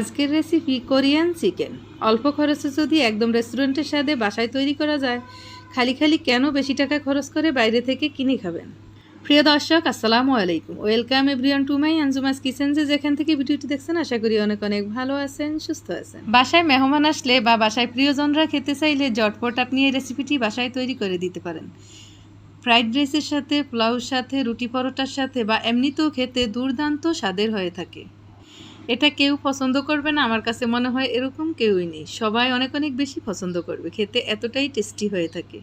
আজকের recipe Korean chicken অল্প খরচে যদি একদম রেস্টুরেন্টের স্বাদে বাসায় তৈরি করা যায়, খালি খালি কেন বেশি টাকা খরচ করে বাইরে থেকে কিনে খাবেন? প্রিয় দর্শক, আসসালামু আলাইকুম। Welcome everyone to my Anjuma's kitchen যে যেখান থেকে ভিডিওটি দেখছেন, আশা করি অনেক অনেক ভালো আছেন, সুস্থ আছেন। বাসায় মেহমান আসলে বা বাসায় প্রিয়জনরা খেতে চাইলে জটপট আপনি এই রেসিপিটি বাসায় তৈরি করে দিতে পারেন। ফ্রাইড রাইসের সাথে, পোলাওর সাথে, রুটি পরোটার সাথে বা এমনিতেও খেতে দুর্দান্ত স্বাদের হয়ে থাকে। এটা কেউ পছন্দ করবে না, আমার কাছে মনে হয় এরকম কেউই নেই। সবাই অনেক অনেক বেশি পছন্দ করবে, খেতে এতটাই টেস্টি হয়ে থাকে।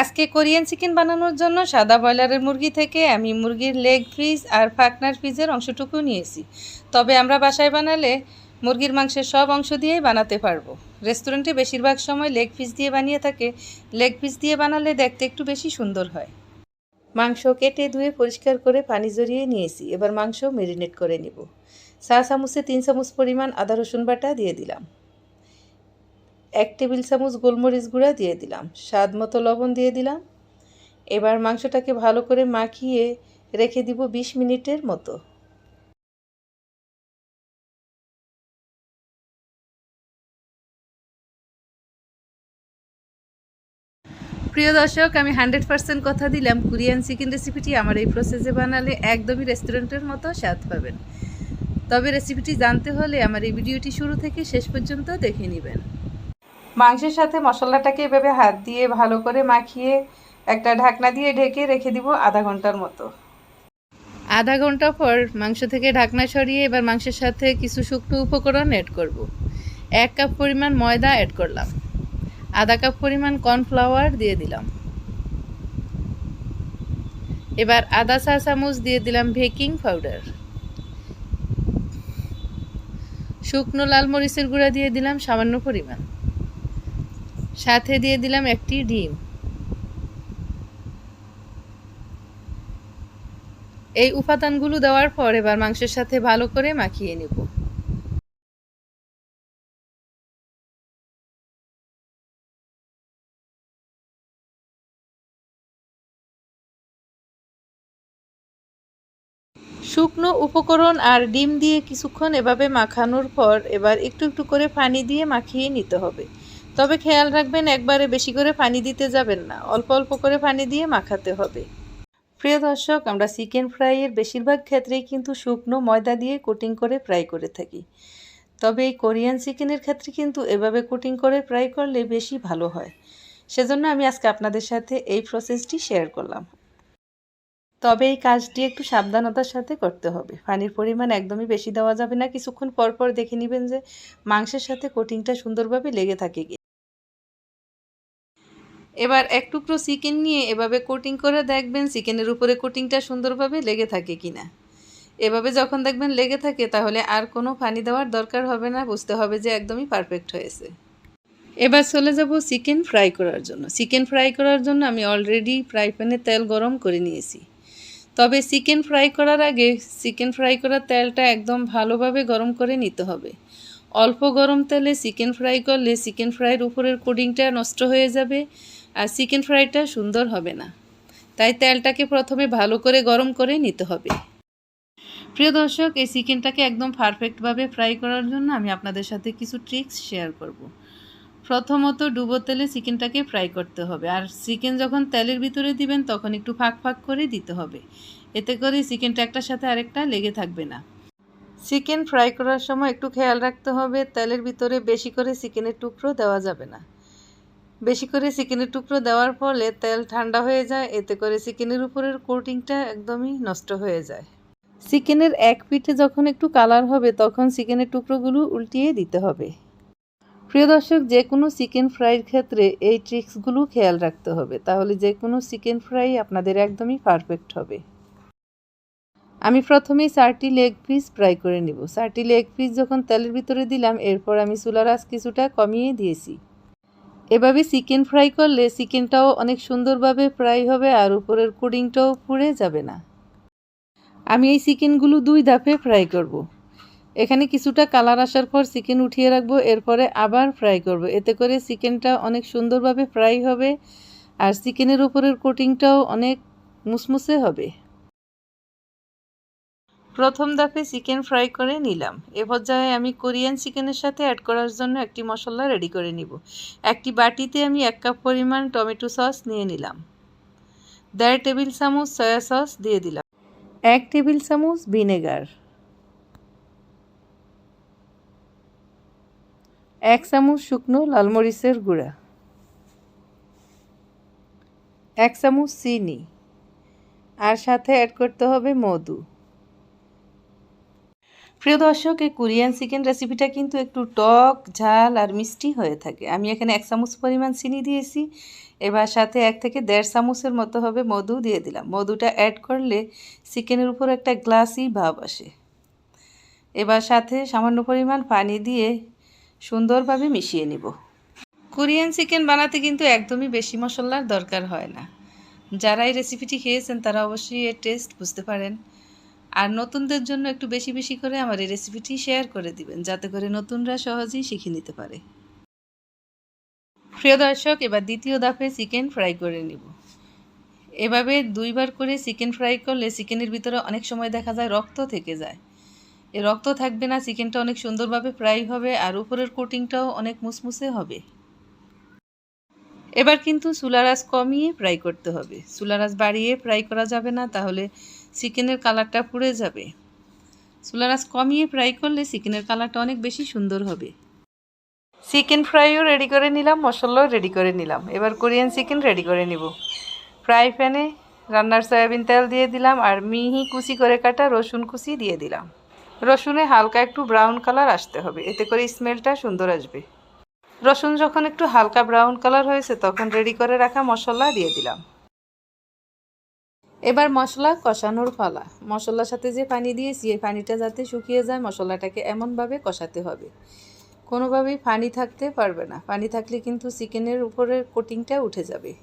আজকে কোরিয়ান চিকেন বানানোর জন্য সাদা ব্রয়লারের মুরগি থেকে আমি মুরগির লেগ পিস আর ফাকনার পিসের অংশটুকু নিয়েছি। তবে আমরা বাসায় বানালে মুরগির মাংসের সব অংশ দিয়েই বানাতে পারব। রেস্টুরেন্টে বেশিরভাগ সময় লেগ পিস দিয়ে বানিয়ে থাকে। লেগ পিস দিয়ে বানালে দেখতে একটু বেশি সুন্দর হয়। মাংস কেটে ধুয়ে পরিষ্কার করে পানি জড়িয়ে নিয়েছি। এবার মাংস মেরিনেট করে নিব। চা চামচে তিন চামচ পরিমাণ আদা রসুন বাটা দিয়ে দিলাম। এক টেবিল চামচ গোলমরিচ গুঁড়া দিয়ে দিলাম। স্বাদ মতো লবণ দিয়ে দিলাম। এবার মাংসটাকে ভালো করে মাখিয়ে রেখে দিব বিশ মিনিটের মতো। প্রিয় দর্শক, আমি হান্ড্রেড পার্সেন্ট কথা দিলাম। কোরিয়ান চিকেন রেসিপিটি আমার এই প্রসেসে বানালে একদমই রেস্টুরেন্টের মতো স্বাদ পাবেন। তবে রেসিপিটি জানতে হলে আমার এই ভিডিওটি শুরু থেকে শেষ পর্যন্ত দেখে নেবেন। মাংসের সাথে মশলাটাকে এভাবে হাত দিয়ে ভালো করে মাখিয়ে একটা ঢাকনা দিয়ে ঢেকে রেখে দিব আধা ঘণ্টার মতো। আধা ঘণ্টা পর মাংস থেকে ঢাকনা সরিয়ে এবার মাংসের সাথে কিছু শুকনো উপকরণ অ্যাড করব। এক কাপ পরিমাণ ময়দা অ্যাড করলাম। আধা কাপ পরিমাণ কর্নফ্লাওয়ার দিয়ে দিলাম। এবার আদা চা চামচ দিয়ে দিলাম বেকিং পাউডার শুকনো লাল মরিচের গুঁড়া দিয়ে দিলাম সামান্য পরিমাণ। সাথে দিয়ে দিলাম একটি ডিম। এই উপাদানগুলো দেওয়ার পর এবার মাংসের সাথে ভালো করে মাখিয়ে নেব। শুকনো উপকরণ আর ডিম দিয়ে কিছুক্ষণ এভাবে মাখানোর পর এবার একটু একটু করে পানি দিয়ে মাখিয়ে নিতে হবে। তবে খেয়াল রাখবেন, একবারে বেশি করে পানি দিতে যাবেন না, অল্প অল্প করে পানি দিয়ে মাখাতে হবে। প্রিয় দর্শক, আমরা চিকেন ফ্রাইয়ের বেশিরভাগ ক্ষেত্রেই কিন্তু শুকনো ময়দা দিয়ে কোটিং করে ফ্রাই করে থাকি। তবে এই কোরিয়ান চিকেনের ক্ষেত্রে কিন্তু এভাবে কোটিং করে ফ্রাই করলে বেশি ভালো হয়। সেজন্য আমি আজকে আপনাদের সাথে এই প্রসেসটি শেয়ার করলাম। তবে এই কাজটি একটু সাবধানতার সাথে করতে হবে। পানির পরিমাণ একদমই বেশি দেওয়া যাবে না। কিছুক্ষণ পর পর দেখে নেবেন যে মাংসের সাথে কোটিংটা সুন্দরভাবে লেগে থাকে কি এবার এক টুকরো চিকেন নিয়ে এভাবে কোটিং করে দেখবেন চিকেনের উপরে কোটিংটা সুন্দরভাবে লেগে থাকে কিনা। এভাবে যখন দেখবেন লেগে থাকে, তাহলে আর কোনো পানি দেওয়ার দরকার হবে না। বুঝতে হবে যে একদমই পারফেক্ট হয়েছে। এবার চলে যাব চিকেন ফ্রাই করার জন্য। চিকেন ফ্রাই করার জন্য আমি অলরেডি ফ্রাই প্যানে তেল গরম করে নিয়েছি। তবে চিকেন ফ্রাই করার আগে চিকেন ফ্রাই করার তেলটা একদম ভালোভাবে গরম করে নিতে হবে। অল্প গরম তেলে চিকেন ফ্রাই করলে চিকেন ফ্রাইয়ের উপরের কোডিংটা নষ্ট হয়ে যাবে আর চিকেন ফ্রাইটা সুন্দর হবে না। তাই তেলটাকে প্রথমে ভালো করে গরম করে নিতে হবে। প্রিয় দর্শক, এই চিকেনটাকে একদম পারফেক্টভাবে ফ্রাই করার জন্য আমি আপনাদের সাথে কিছু ট্রিক্স শেয়ার করব। প্রথমত ডুবো তেলে চিকেনটাকে ফ্রাই করতে হবে। আর চিকেন যখন তেলের ভিতরে দিবেন, তখন একটু ফাঁক ফাঁক করে দিতে হবে। এতে করে চিকেনটা একটার সাথে আরেকটা লেগে থাকবে না। চিকেন ফ্রাই করার সময় একটু খেয়াল রাখতে হবে, তেলের ভিতরে বেশি করে চিকেনের টুকরো দেওয়া যাবে না। বেশি করে চিকেনের টুকরো দেওয়ার ফলে তেল ঠান্ডা হয়ে যায়, এতে করে চিকেনের উপরের কোটিংটা একদমই নষ্ট হয়ে যায়। চিকেনের এক পিঠে যখন একটু কালার হবে, তখন চিকেনের টুকরোগুলো উল্টিয়ে দিতে হবে। প্রিয় দর্শক, যে কোনো চিকেন ফ্রাইয়ের ক্ষেত্রে এই ট্রিক্সগুলো খেয়াল রাখতে হবে। তাহলে যে কোনো চিকেন ফ্রাই আপনাদের একদমই পারফেক্ট হবে। আমি প্রথমেই চারটি লেগ পিস ফ্রাই করে নিব। চারটি লেগ পিস যখন তেলের ভিতরে দিলাম, এরপর আমি চুলার আঁচ কিছুটা কমিয়ে দিয়েছি। এভাবে চিকেন ফ্রাই করলে চিকেনটাও অনেক সুন্দরভাবে ফ্রাই হবে আর উপরের কুডিংটাও পুড়ে যাবে না। আমি এই চিকেনগুলো দুই ধাপে ফ্রাই করব। এখানে কিছুটা কালার আসার পর চিকেন উঠিয়ে রাখব, এরপরে আবার ফ্রাই করব। এতে করে চিকেনটা অনেক সুন্দরভাবে ফ্রাই হবে আর চিকেনের উপরের কোটিংটাও অনেক মুসমুসে হবে। প্রথম ধাপে চিকেন ফ্রাই করে নিলাম। এ পর্যায়ে আমি কোরিয়ান চিকেনের সাথে অ্যাড করার জন্য একটি মশলা রেডি করে নিব। একটি বাটিতে আমি এক কাপ পরিমাণ টমেটো সস নিয়ে নিলাম। দেড় টেবিল চামচ সয়া সস দিয়ে দিলাম। এক টেবিল চামচ ভিনেগার এক চামচ শুকনো লাল মরিচের গুঁড়া, এক চামচ চিনি, আর সাথে অ্যাড করতে হবে মধু। প্রিয় দর্শক, এই কোরিয়ান চিকেন রেসিপিটা কিন্তু একটু টক, ঝাল আর মিষ্টি হয়ে থাকে। আমি এখানে এক চামচ পরিমাণ চিনি দিয়েছি। এবার সাথে এক থেকে দেড় চামচের মতো হবে মধু দিয়ে দিলাম। মধুটা অ্যাড করলে চিকেনের উপর একটা গ্লাসি ভাব আসে। এবার সাথে সামান্য পরিমাণ পানি দিয়ে সুন্দরভাবে মিশিয়ে নিব। কোরিয়ান চিকেন বানাতে কিন্তু একদমই বেশি মশলার দরকার হয় না। যারা এই রেসিপিটি খেয়েছেন, তারা অবশ্যই এর টেস্ট বুঝতে পারেন। আর নতুনদের জন্য একটু বেশি বেশি করে আমার এই রেসিপিটি শেয়ার করে দিবেন, যাতে করে নতুনরা সহজেই শিখে নিতে পারে। প্রিয় দর্শক, এবার দ্বিতীয় দাফে চিকেন ফ্রাই করে নিব। এভাবে দুইবার করে চিকেন ফ্রাই করলে চিকেনের ভিতরে অনেক সময় দেখা যায় রক্ত থেকে যায়। এই রক্ত থাকবে না, চিকেনটা অনেক সুন্দরভাবে ফ্রাই হবে আর উপরের কোটিংটাও অনেক মুসমুসে হবে। এবার কিন্তু চুলারাস কমিয়ে ফ্রাই করতে হবে। চুলারাস বাড়িয়ে ফ্রাই করা যাবে না, তাহলে চিকেনের কালারটা পুড়ে যাবে। চুলারাস কমিয়ে ফ্রাই করলে চিকেনের কালারটা অনেক বেশি সুন্দর হবে। চিকেন ফ্রাইও রেডি করে নিলাম, মশলাও রেডি করে নিলাম। এবার কোরিয়ান চিকেন রেডি করে নিব। ফ্রাই প্যানে রান্নার সয়াবিন তেল দিয়ে দিলাম আর মিহি কুচি করে কাটা রসুন কুচি দিয়ে দিলাম। রসুনে হালকা একটু ব্রাউন কালার আসতে হবে। এতে করে স্মেলটা সুন্দর আসবে। রসুন যখন একটু হালকা ব্রাউন কালার হয়েছে, তখন রেডি করে রাখা মশলা দিয়ে দিলাম। এবার মশলা কষানোর পালা। মশলার সাথে যে পানি দিয়েছি, এই পানিটা যাতে শুকিয়ে যায়, মশলাটাকে এমনভাবে কষাতে হবে। কোনোভাবেই পানি থাকতে পারবে না। পানি থাকলে কিন্তু চিকেনের উপরের কোটিংটা উঠে যাবে।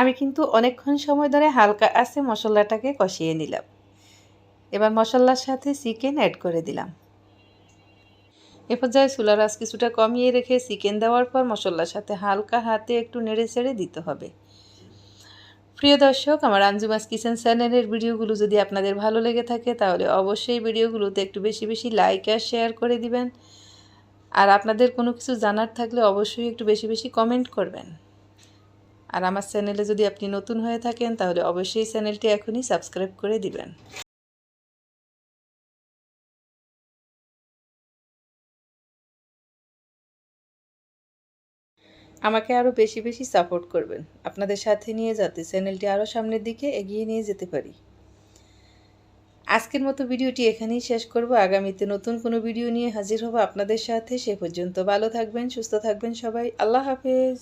আমি কিন্তু অনেকক্ষণ সময় ধরে হালকা আছে মশলাটাকে কষিয়ে নিলাম। এবার মশলার সাথে চিকেন অ্যাড করে দিলাম। এ পর্যায়ে চুলার আঁচ কিছুটা কমিয়ে রেখে চিকেন দেওয়ার পর মশলার সাথে হালকা হাতে একটু নেড়ে চেড়ে দিতে হবে। প্রিয় দর্শক, আমার আঞ্জুমাস কিচেন চ্যানেলের ভিডিওগুলো যদি আপনাদের ভালো লেগে থাকে, তাহলে অবশ্যই ভিডিওগুলোতে একটু বেশি বেশি লাইক আর শেয়ার করে দিবেন। আর আপনাদের কোনো কিছু জানার থাকলে অবশ্যই একটু বেশি বেশি কমেন্ট করবেন। আর আমার চ্যানেলে যদি আপনি নতুন হয়ে থাকেন, তাহলে অবশ্যই চ্যানেলটি এখনই সাবস্ক্রাইব করে দিবেন। আমাকে আরও বেশি বেশি সাপোর্ট করবেন। আপনাদের সাথে নিয়ে যাতে চ্যানেলটি আরও সামনের দিকে এগিয়ে নিয়ে যেতে পারি। আজকের মতো ভিডিওটি এখানেই শেষ করব। আগামীতে নতুন কোনো ভিডিও নিয়ে হাজির হব আপনাদের সাথে। সে পর্যন্ত ভালো থাকবেন, সুস্থ থাকবেন সবাই। আল্লাহ হাফেজ।